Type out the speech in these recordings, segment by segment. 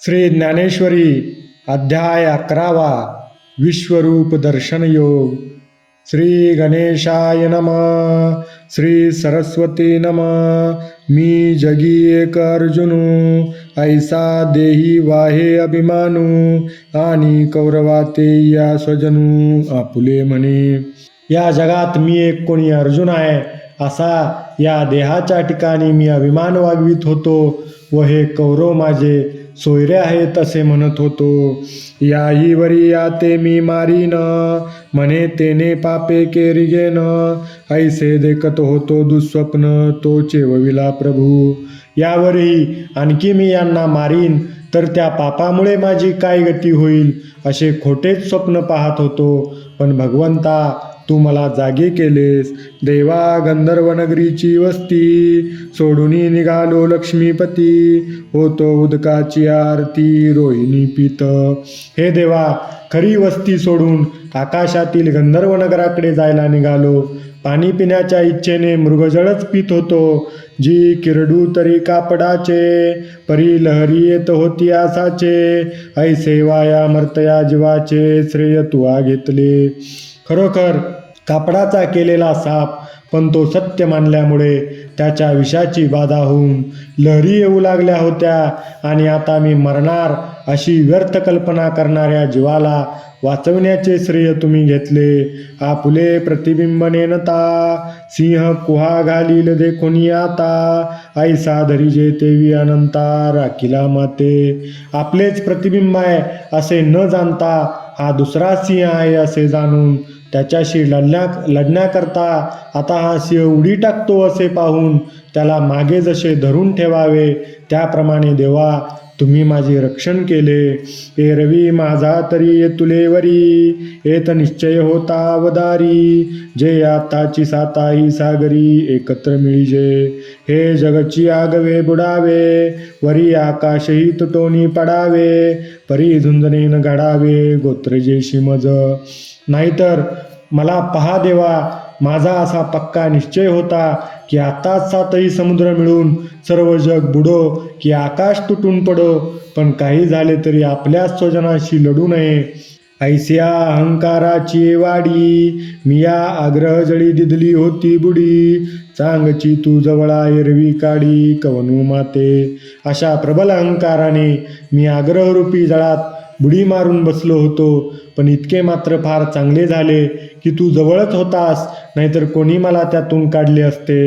श्री ज्ञानेश्वरी अध्याय अकरावा विश्वरूप दर्शन योग. श्री गणेशाय नम श्री सरस्वती नम मी जगी एक अर्जुनू ऐसा देही वाहे अभिमानू आणि कौरवाते या स्वजनू आपुले म्हणे. या जगात मी एक कोणी अर्जुन आहे असा या देहाच्या ठिकाणी मी अभिमान वागवित होतो व हे कौरव माझे सोयरे आहेत असे म्हणत होतो. याही वरी याते मी मारीन. म्हणे तेने पापे केरिगेन ऐसे देखत होतो दुःस्वप्न तो चेवविला प्रभू. यावरही आणखी मी यांना मारीन तर त्या पापामुळे माझी काय गती होईल असे खोटेच स्वप्न पाहत होतो. पण भगवंता तू मला जागे केलेस. देवा गंधर्व नगरीची वस्ती सोडून निघालो लक्ष्मीपती. होतो उदकाची आरती रोहिणी पित. हे देवा खरी वस्ती सोडून आकाशातील गंधर्व नगराकडे जायला निघालो. पाणी पिण्याच्या इच्छेने मृगजळच पित होतो. जी किरडू तरी कापडाचे परी लहरी येत होती आसाचे. ऐसे वाया मर्तया जीवाचे श्रेय तुआ घेतले. खरोखर कापडाचा केलेला साप पण तो सत्य मानल्यामुळे त्याच्या विषाची बाधा होऊन लहरी येऊ लागल्या होत्या आणि आता मी मरणार अशी व्यर्थ कल्पना करणाऱ्या जीवाला वाचवण्याचे श्रेय तुम्ही घेतले. आपुले प्रतिबिंब नेनता सिंह कुहा घालील देखोनी आता ऐसा धरिजे तेवी अनंता राखीला माते. आपलेच प्रतिबिंब आहे असे न जाणता हा दुसरा सिंह आहे असे जाणून त्याच्याशी लढण्या लढण्याकरता आता हा सिंह उडी टाकतो असे पाहून त्याला मागे जसे धरून ठेवावे त्याप्रमाणे देवा तुम्ही माझे रक्षण केले. ए रवी माझा तरी तुलेवरी. येत निश्चय होता अवदारी. जे आताची साताही सागरी एकत्र मिळीजे. हे जगची आगवे बुडावे. वरी आकाशही तुटोनी पडावे. परी झुंजनेन घडावे गोत्रजे शिमज नाहीतर मला पहा देवा माझा असा पक्का निश्चय होता की आताच सातही समुद्र मिळून सर्व जग बुडो की आकाश तुटून पडो पण काही झाले तरी आपल्याच स्वजनाशी लढू नये. ऐस्या अहंकाराची वाडी मिया आग्रह जळी दिदली होती बुडी. चांगची तू जवळा एरवी काडी कवनू माते. अशा प्रबल अहंकाराने मी आग्रहरूपी जळात बुडी मारून बसलो होतो. पण इतके मात्र फार चांगले झाले की तू जवळच होतास नाहीतर कोणी मला त्यातून काढले असते?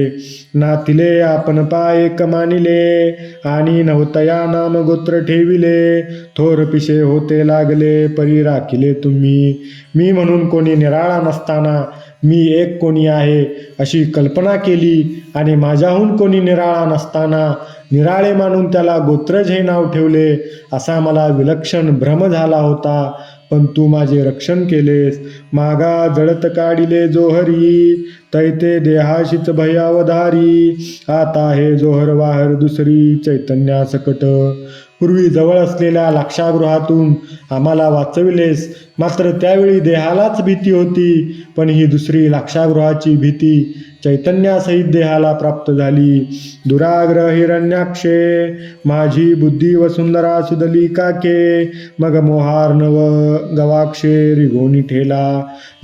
ना तिले आपण पाय मानिले आणि नवतया नाम गोत्र ठेविले. थोर पिशे होते लागले परी राखिले तुम्ही. मी म्हणून कोणी निराळा नसताना मी एक कोणी आहे अशी कल्पना केली आणि माझ्याहून कोणी निराळा नसताना निराळे मानून त्याला गोत्रज हे नाव ठेवले असा मला विलक्षण भ्रम झाला होता. पण तू माझे रक्षण केलेस. मागा जळत काढिले जोहरी. तैते देहाशीच भयावधारी. आता हे जोहर वाहर दुसरी चैतन्या सकट पूर्वी जवळ असलेल्या लाक्षागृहातून आम्हाला वाचविलेस. मात्र त्यावेळी देहालाच भीती होती. पण ही दुसरी लाक्षागृहाची भीती चैतन्यासहित देहाला प्राप्त झाली. दुराग्रह हिरण्याक्षे माझी बुद्धी वसुंधरा सुदली काके मग मोहार नव गवाक्षे रिगोनी ठेला.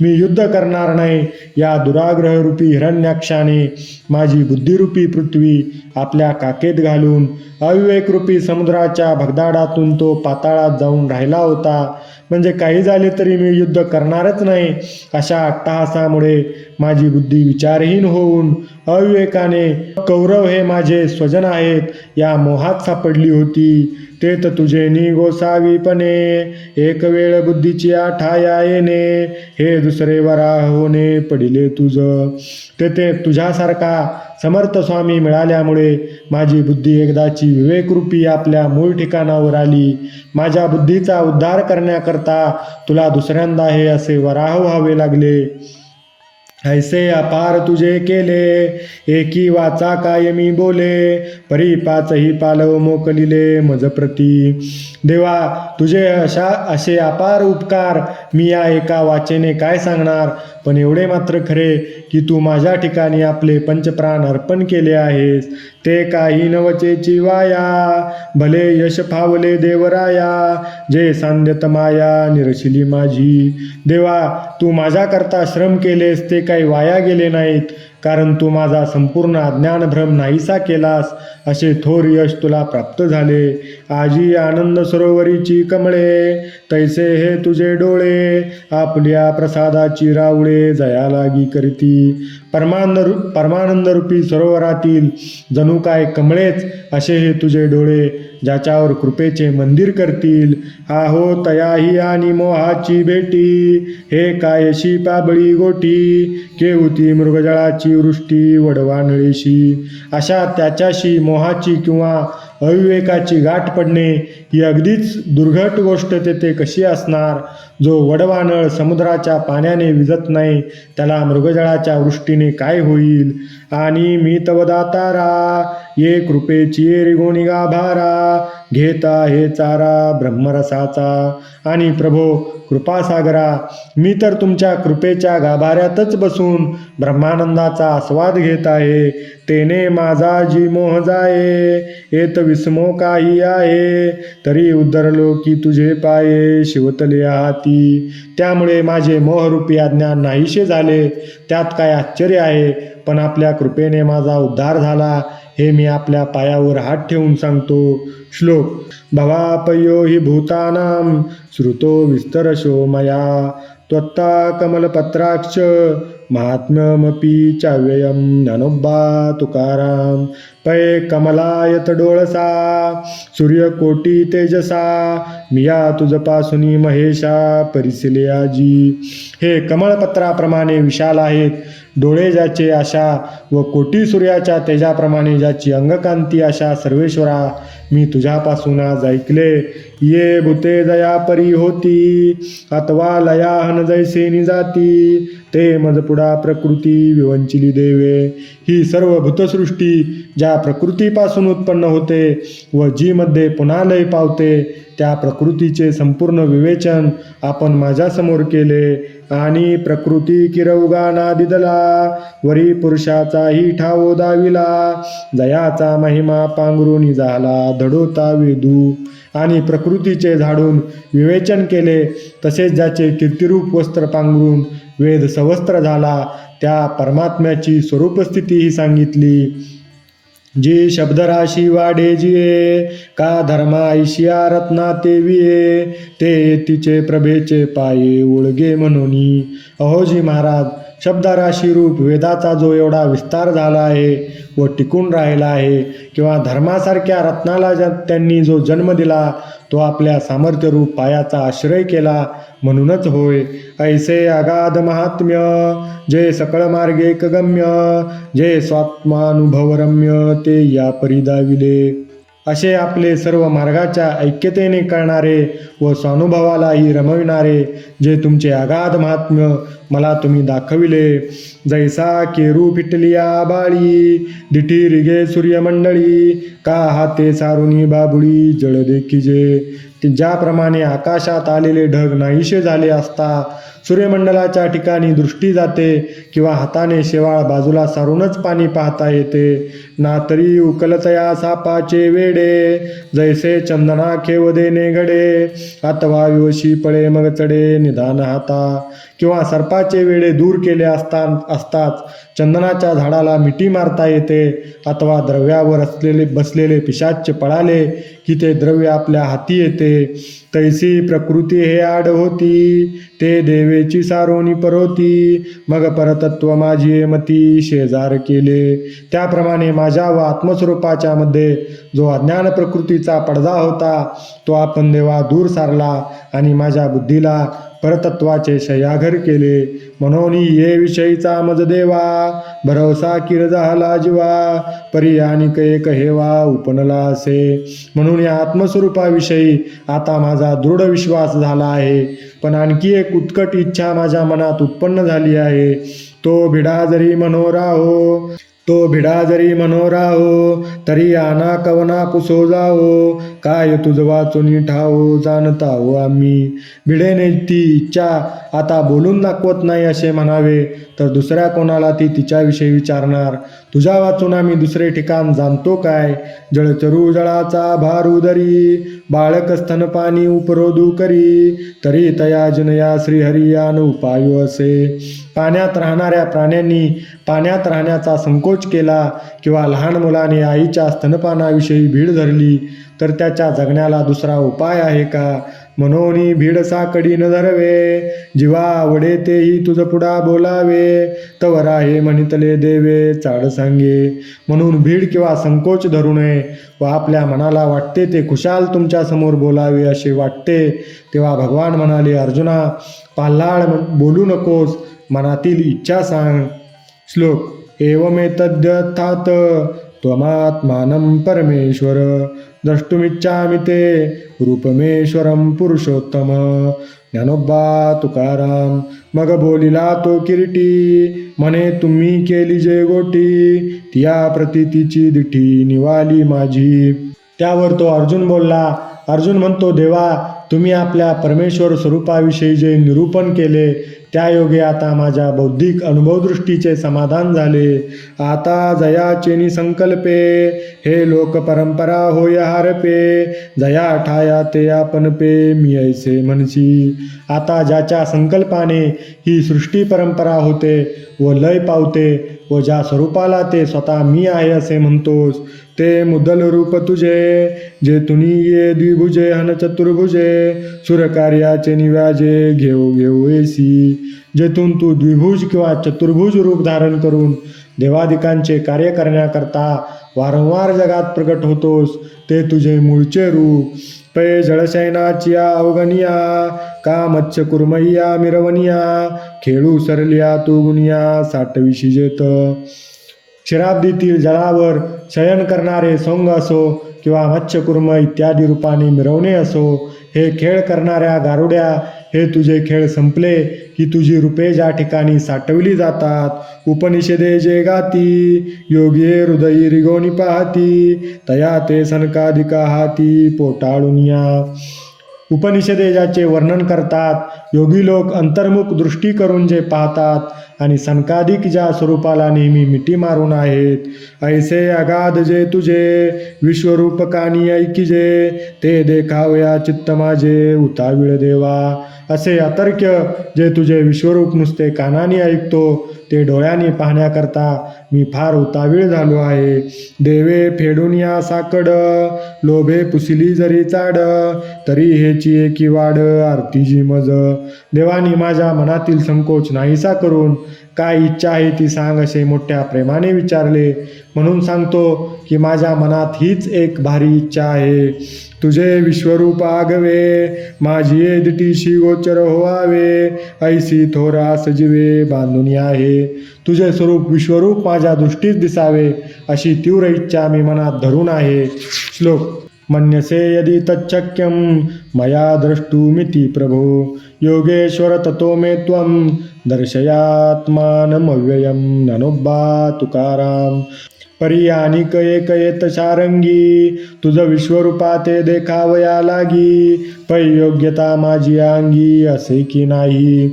मी युद्ध करणार नाही या दुराग्रहरूपी हिरण्याक्षाने माझी बुद्धिरूपी पृथ्वी आपल्या काकेत घालून अविवेकरूपी समुद्राच्या भगदाडातून तो पाताळात जाऊन राहिला होता. म्हणजे काही झाले तरी मी युद्ध करणारच नाही. अशा अट्टहासामुळे माझी बुद्धी विचारहीन होऊन अविवेकाने कौरव हे माझे स्वजन आहेत या मोहात सापडली होती. ते तर तुझे नि गोसावीपणे एक वेळ बुद्धीची आठाया येणे. हे दुसरे वराह होणे पडिले तुझ. तेथे तुझ्यासारखा समर्थ स्वामी मिळाल्यामुळे माझी बुद्धी एकदाची विवेकरूपी आपल्या मूळ ठिकाणावर आली. माझ्या बुद्धीचा उद्धार करण्याकरता तुला दुसऱ्यांदा हे असे वराह व्हावे लागले. ऐसे अपार तुझे केले एकी वाचा काय मी बोले परी पाचही पालव मोकलिले मज प्रती. देवा तुझे अशा असे अपार उपकार मी या एका वाचेने काय सांगणार? पण एवढे मात्र खरे की तू माझ्या ठिकाणी आपले पंचप्राण अर्पण केले आहेस. ते काही नवचेची वाया भले यश फावले देवराया जे सांध्यत माया निरशिली माझी. देवा तू माझ्याकरता श्रम केलेस ते काही वाया गेले नाहीत. कारण तू माझा संपूर्ण अज्ञानभ्रम नाहीसा केलास असे थोर यश तुला प्राप्त झाले. आजी आनंद सरोवरीची कमळे तैसे हे तुझे डोळे आपल्या प्रसादाची रावळे जयालागी करीती करती. परमानंद परमानंद रूपी सरोवरातील जणू काय कमळेच असे हे तुझे डोळे ज्याच्यावर कृपेचे मंदिर करतील. आहो तयाही आणि मोहाची भेटी. हे कायशी पाबळी गोटी? केवती मृगजळाची वृष्टी वडवानळीशी अशा त्याच्याशी मोहाची किंवा अविवेकाची गाठ पडणे ही अगदीच दुर्घट गोष्ट तेथे कशी असणार? जो वडवानळ समुद्राच्या पाण्याने विजत नाही त्याला मृगजळाच्या वृष्टीने काय होईल? आणि मी तव दातारा ये कृपेची रिगुणी गाभारा घेता हे चारा ब्रह्मरसाचा. आणि प्रभो कृपासागरा मी तर तुमच्या कृपेच्या गाभाऱ्यातच बसून ब्रह्मानंदाचा आस्वाद घेत आहे. तेने माझा जी मोह जाये येत विस्मो काही आहे. तरी उद्धरलो की तुझे पाये शिवतले हाती. त्यामुळे माझे मोहरूपी अज्ञान नाहीसे झाले त्यात काय आश्चर्य आहे? पण आपल्या कृपेने माझा उद्धार झाला. हे मी आपल्या पायावर हात ठेवून सांगतो. श्लोक भवापयो हि भूतानां श्रुतो विस्तरशो मया. त्वत्ता कमलपत्राक्ष महात्म्यमपी चाव्ययं ज्ञानोबा तुकाराम पै कमलायत डोळसा सूर्यकोटी तेजसा मिया तुझपासुनी महेशा परिसिले आजी। हे कमळपत्राप्रमाणे विशाल आहेत डोळे ज्याचे आशा व कोटी सूर्याच्या तेजाप्रमाणे ज्याची अंगकांती अशा सर्वेश्वरा मी तुझ्यापासून आज ऐकले ये भूते दया परी होती अथवा लयाहन जैसे निजाती ते मजपुडा प्रकृती विवंचिली देवे ही सर्व भूतसृष्टी ज्या प्रकृतीपासून उत्पन्न होते व जीमध्ये पुन्हा लय पावते त्या प्रकृतीचे संपूर्ण विवेचन आपण माझ्यासमोर केले. आणि प्रकृती किरवगाना दिदला वरी पुरुषाचाही ठावो दाविला. जयाचा महिमा पांघरुणी झाला धडोता वेदू. आणि प्रकृतीचे झाडून विवेचन केले तसेच ज्याचे कीर्तिरूप वस्त्र पांघरून वेद सवस्त्र झाला त्या परमात्म्याची स्वरूपस्थितीही सांगितली. जी शब्दराशी वाढे जिये का धर्मा ऐशिया रत्ना तेविये ते तिचे प्रभेचे पाये ओळगे म्हणून. अहोजी महाराज शब्दराशी रूप वेदाचा जो एवढा विस्तार झाला आहे व टिकून राहिला आहे किंवा धर्मासारख्या रत्नाला ज त्यांनी जो जन्म दिला तो आपल्या सामर्थ्यरूप पायाचा आश्रय केला म्हणूनच होय. ऐसे अगाध महात्म्य जे सकळ मार्गे एकगम्य जे स्वात्मानुभवरम्य ते या परिदाविले. असे आपले सर्व मार्गाच्या ऐक्यतेने करणारे व स्वानुभवालाही रमविणारे जे तुमचे अगाध महात्म्य मला तुम्ही दाखविले. जैसा केरू फिटलिया बाळी दिठी रिगे सूर्यमंडळी का हाते सारुनी बाबुळी जळ देखिजे जे. ज्याप्रमाणे आकाशात आलेले ढग नाहीसे झाले असता सूर्यमंडलाच्या ठिकाणी दृष्टी जाते किंवा हाताने शेवाळ बाजूला सारूनच पाणी पाहता येते. ना तरी उकलतया सापाचे वेडे जैसे चंदना खेव देणे घडे अथवा विवशी पळे मग चढे निदान हाता. किंवा सर्पाचे वेळे दूर केले असता असताच चंदनाच्या झाडाला मिठी मारता येते अथवा द्रव्यावर असलेले बसलेले पिशाच्य पळाले की ते द्रव्य आपल्या हाती येते. तैसी प्रकृती हे आड होती ते देवेची सारोनी परोती. मग परतत्व माझी मती शेजार केले. त्याप्रमाणे माझ्या व आत्मस्वरूपाच्या मध्ये जो अज्ञान प्रकृतीचा पडदा होता तो आपण देवा दूर सारला आणि माझ्या बुद्धीला परतत्वाचे शयाघर केले. म्हणून ये विषयीचा मज देवा. भरवसा किर झाला जीवा. परी आणि कै कहेवा उपनला असे. म्हणून या आत्मस्वरूपाविषयी आता माझा दृढ विश्वास झाला आहे. पण आणखी एक उत्कट इच्छा माझ्या मनात उत्पन्न झाली आहे. तो भिडा जरी मनोरा हो तो भिडा जरी मनोराहो तरी आना कवना पुसो जाओ काय तुझ वाचून ठाओ जाणता हो आम्ही भिडेने ती इच्छा आता बोलून दाखवत नाही असे म्हणावे. तर दुसऱ्या कोणाला ती तिच्याविषयी विचारणार? तुझ्या वाचून आम्ही दुसरे ठिकाण जाणतो काय? जळचरू जळाचा भारू दरी बाळक स्तनपाणी उपरोधू करी. तरी तया जनया श्रीहरियान उपायो असे. पाण्यात राहणाऱ्या प्राण्यांनी पाण्यात राहण्याचा संकोच केला किंवा लहान मुलाने आईच्या स्तनपानाविषयी भीड धरली तर त्याच्या जगण्याला दुसरा उपाय आहे का? मनोनी भीड साकडी न धरवे जीवा आवडे तेही तुझ पुढा बोलावे. तवर आहे म्हणितले देवे चाड सांगे. म्हणून भीड किंवा संकोच धरू नये. व आपल्या मनाला वाटते ते खुशाल तुमच्यासमोर बोलावे असे वाटते. तेव्हा भगवान म्हणाले अर्जुना पाल्हाड बोलू नकोस. मनातील इच्छा सांग. श्लोक एवमेतद्यथात त्वमात्मानं परमेश्वर द्रष्टुमिच्छामि ते रूपमेश्वरं पुरुषोत्तम। ज्ञानोबा तुकाराम मग बोलिला तो किरीटी म्हणे तुम्ही केली जे गोटी तिया प्रतितीची दिठी निवाली माझी। त्यावर तो अर्जुन बोलला अर्जुन म्हणतो देवा तुम्ही आपल्या परमेश्वर स्वरूपाविषयी जे निरूपण केले त्या योगे आता माझ्या बौद्धिक अनुभवदृष्टीचे समाधान झाले. आता जयाचे संकल्पे हे लोक परंपरा होय हारपे जया ठाया ते आपण पे मी ऐसे म्हणशी. आता ज्याच्या संकल्पाने ही सृष्टी परंपरा होते व लय पावते व ज्या स्वरूपाला ते स्वतः मी आहे असे म्हणतोस ते मुदल रूप तुझे जे तुनी ये द्विभुजे हन चतुर्भुजे सुरकार्याचे निव्याजे घेऊ घेऊ येसी जेथून तू द्विभुज किंवा चतुर्भुज रूप धारण करून देवादिकांचे कार्य करण्याकरता वारंवार जगात प्रकट होतोस ते तुझे मूळचे रूप. पै जळशयनाच्या अवगनिया का मत्स्य कुर्मय्या मिरवनिया खेळू सरलिया तू गुनिया साठविशी जेत. क्षीराब्दीतील जळावर शयन करणारे सोंग असो किंवा मत्स्यकुर्म इत्यादी रूपाने मिरवणे असो हे खेळ करणाऱ्या गारुड्या हे तुझे खेळ संपले की तुझी रूपे ज्या ठिकाणी साठवली जातात उपनिषदे जे गाती योगे हृदयी रिगोनी पाहती तया ते सनकाधिका हाती पोटाळून या. उपनिषदे ज्याचे वर्णन करतात योगी लोक अंतर्मुख दृष्टी करून जे पाहतात आणि सनकाधिक ज्या स्वरूपाला नेहमी मिठी मारून आहेत ऐसे अगाध जे तुझे विश्वरूपकानी ऐकिजे ते देखावया चित्त माझे उताविळ देवा. असे अतर्क्य जे तुझे विश्वरूप नुसते कानाने ऐकतो ते डोळ्यांनी पाहण्याकरता मी फार उतावीळ झालो आहे. देवे फेडून या साकड लोभे पुसली जरी चाड तरी हेची एकी वाड आरतीजी मज. देवानी माझ्या मनातील संकोच नाहीसा करून काय इच्छा आहे ती सांग असे मोठ्या प्रेमाने विचारले. म्हणून सांगतो की माझ्या मनात हीच एक भारी इच्छा आहे. तुझे विश्वरूप आगवे माझी दिटीशी गोचर व्हावे ऐसी थोरा सजीवे बांधून आहे. तुझे स्वरूप विश्वरूप माझ्या दृष्टीस दिसावे अशी तीव्र इच्छा मी मनात धरून आहे. श्लोक मन्यसे यदि तच्छक्यं मया द्रष्टुमिति प्रभो. योगेश्वर ततो मे त्वं दर्शयात्मानमव्ययं ननोब्बा तुकाराम परियानी कये येत शारंगी तुझ विश्वरूपा ते देखावया लागी पै योग्यता माझी अंगी असे की नाही।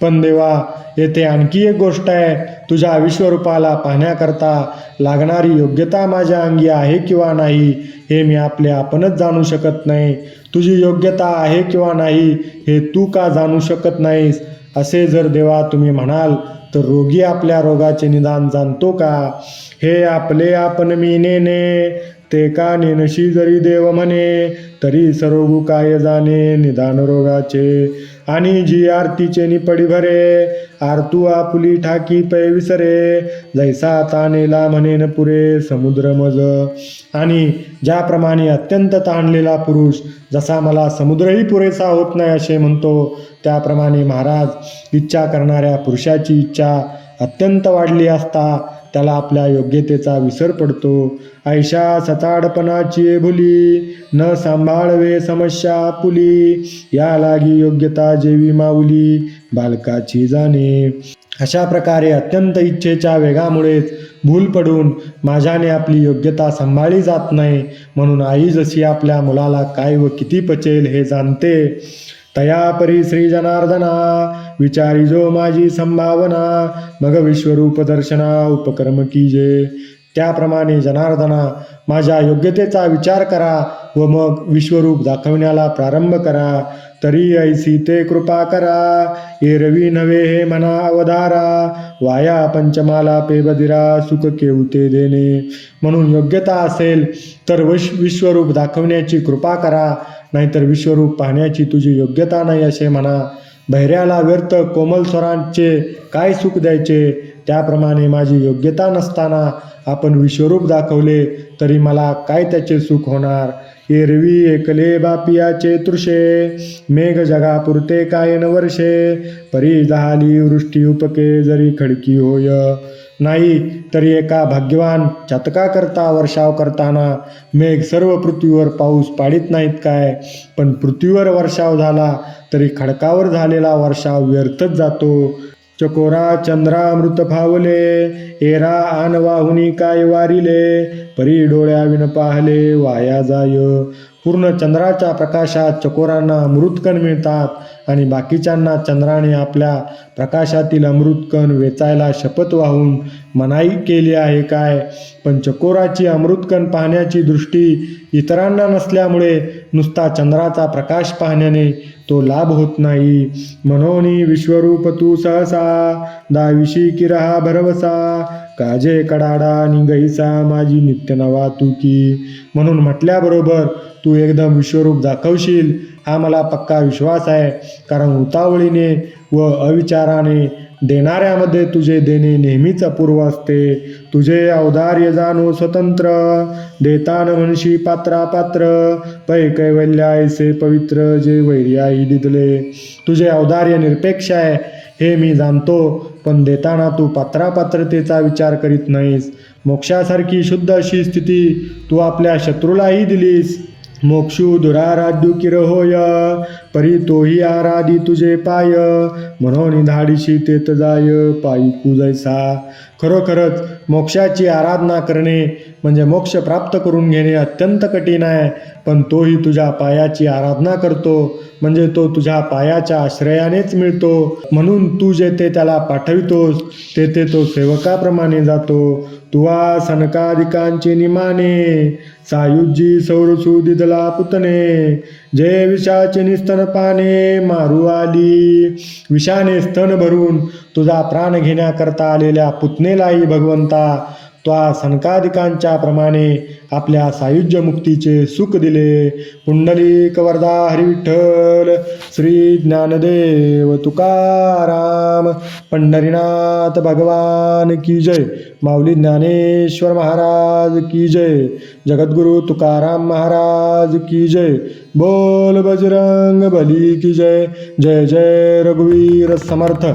पण देवा येथे आणखी एक गोष्ट आहे तुझ्या विश्वरूपाला पाहण्याकरता लागणारी योग्यता माझ्या अंगी आहे किंवा नाही हे मी आपले आपणच जाणू शकत नाही। तुझी योग्यता आहे किंवा नाही हे तू का जाणू शकत नाहीस? असे जर देवा तुम्ही म्हणाल तर रोगी आपल्या रोगाचे निदान जाणतो का? हे आपले आपण मी नेने ते का नेनशी जरी देव म्हणे तरी सरोगू काय जाणे निदान रोगाचे. आणि जी आरतीचे निपडी भरे आरतू आपुली ठाकी पै विसरे. जैसा तानेला म्हणेन पुरे समुद्र मज. आणि ज्याप्रमाणे अत्यंत ताणलेला पुरुष जसा मला समुद्रही पुरेसा होत नाही असे म्हणतो त्याप्रमाणे महाराज इच्छा करणाऱ्या पुरुषाची इच्छा अत्यंत वाढली असता त्याला आपल्या योग्यतेचा विसर पडतो. ऐशा सचाडपणाची भुली न सांभाळवे समस्या पुली या लागी योग्यता जेवी माऊली बालकाची जाणे. अशा प्रकारे अत्यंत इच्छेच्या वेगामुळेच भूल पडून माझ्याने आपली योग्यता सांभाळली जात नाही म्हणून आई जशी आपल्या मुलाला काय व किती पचेल हे जाणते तया परी श्री जनार्दना विचारी जो माझी संभावना मग विश्वरूप दर्शना उपक्रम कीजे त्याप्रमाणे जनार्दना माझ्या योग्यतेचा विचार करा व मग विश्वरूप दाखवण्याला प्रारंभ करा. तरी ऐसी ते कृपा करा. एरवी नवे हे मना अवधारा. वाया पंचमाला पेबदिरा सुख केवते देणे. म्हणून योग्यता असेल तर विश विश्वरूप दाखवण्याची कृपा करा. नाहीतर विश्वरूप पाहण्याची तुझी योग्यता नाही असे म्हणा. बहिऱ्याला व्यर्थ कोमल स्वरांचे काय सुख द्यायचे? त्याप्रमाणे माझी योग्यता नसताना आपण विश्वरूप दाखवले तरी मला काय त्याचे सुख होणार? एरवी एकले बापियाचे तृषे मेघ जगापुरते कायन वर्षे परी झाली वृष्टी उपके जरी खडकी होय. नाही तरी एका भाग्यवान चातका करता वर्षाव करताना मेघ सर्व पृथ्वीवर पाऊस पाडित नाहीत काय? पण पृथ्वीवर वर्षाव झाला तरी खडकावर झालेला वर्षाव व्यर्थच जातो. चकोरा चंद्रामृत फावले एरा आन वाहुनी काय वारिले परी डोळ्याविन पाहले वाया जाय. पूर्ण चंद्राच्या प्रकाशात चकोरांना अमृतकण मिळतात आणि बाकीच्यांना चंद्राने आपल्या प्रकाशातील अमृतकण वेचायला शपथ वाहून मनाई केली आहे काय? पण चकोराची अमृतकण पाहण्याची दृष्टी इतरांना नसल्यामुळे नुसता चंद्राचा प्रकाश पाहण्याने तो लाभ होत नाही. म्हणून विश्वरूप तू सहसा दाविशी किरहा भरवसा काजे कडाडा निगैसा माझी नित्य नवा तुकी. म्हणून म्हटल्याबरोबर तू एकदम विश्वरूप दाखवशील हा मला पक्का विश्वास आहे. कारण उतावळीने व अविचाराने देणाऱ्यामध्ये तुझे देणे नेहमीच अपूर्व असते. तुझे अवधार्य जाणो स्वतंत्र. देतान म्हणशी पात्रा पात्र पै कैवल्य ऐसे पवित्र जे वैर्याई दिदले. तुझे अवधार्य निरपेक्ष आहे हे मी जाणतो. पण देताना तू पात्रापात्रतेचा विचार करीत नाहीस. मोक्षासारखी शुद्ध अशी स्थिती तू आपल्या शत्रूलाही दिलीस. मोक्षू दुराराध्यू किर होय परी तोही आराधी तुझे पाय. म्हणून धाडीशी तेत जाय पायी कुजैसा. खरोखरच मोक्षाची आराधना करणे म्हणजे मोक्ष प्राप्त करून घेणे अत्यंत कठीण आहे. पण तोही तुझ्या पायाची आराधना करतो. म्हणजे तो तुझ्या पायाच्या आश्रयानेच मिळतो. म्हणून तू जेथे त्याला पाठवितोस तेथे तो सेवकाप्रमाणे जातो. तुवा सनकादिकांची निमाने सायुजी सौरसुदिदला पुतणे जय विषाचे निस्तन पाने मारू आली. विषाने स्तन भरून तुझा प्राण घेण्याकरता आलेल्या पुतनेलाही भगवंता सनकादिकांच्या प्रमाणे आपल्या सायुज्य मुक्तीचे सुख दिले पुंडलिक वरदा हरिविठ्ठल श्री ज्ञानदेव तुकाराम पंढरीनाथ भगवान की जय माऊली ज्ञानेश्वर महाराज की जय जगद्गुरु तुकाराम महाराज की जय बोल बजरंग बली की जय जय जय रघुवीर समर्थ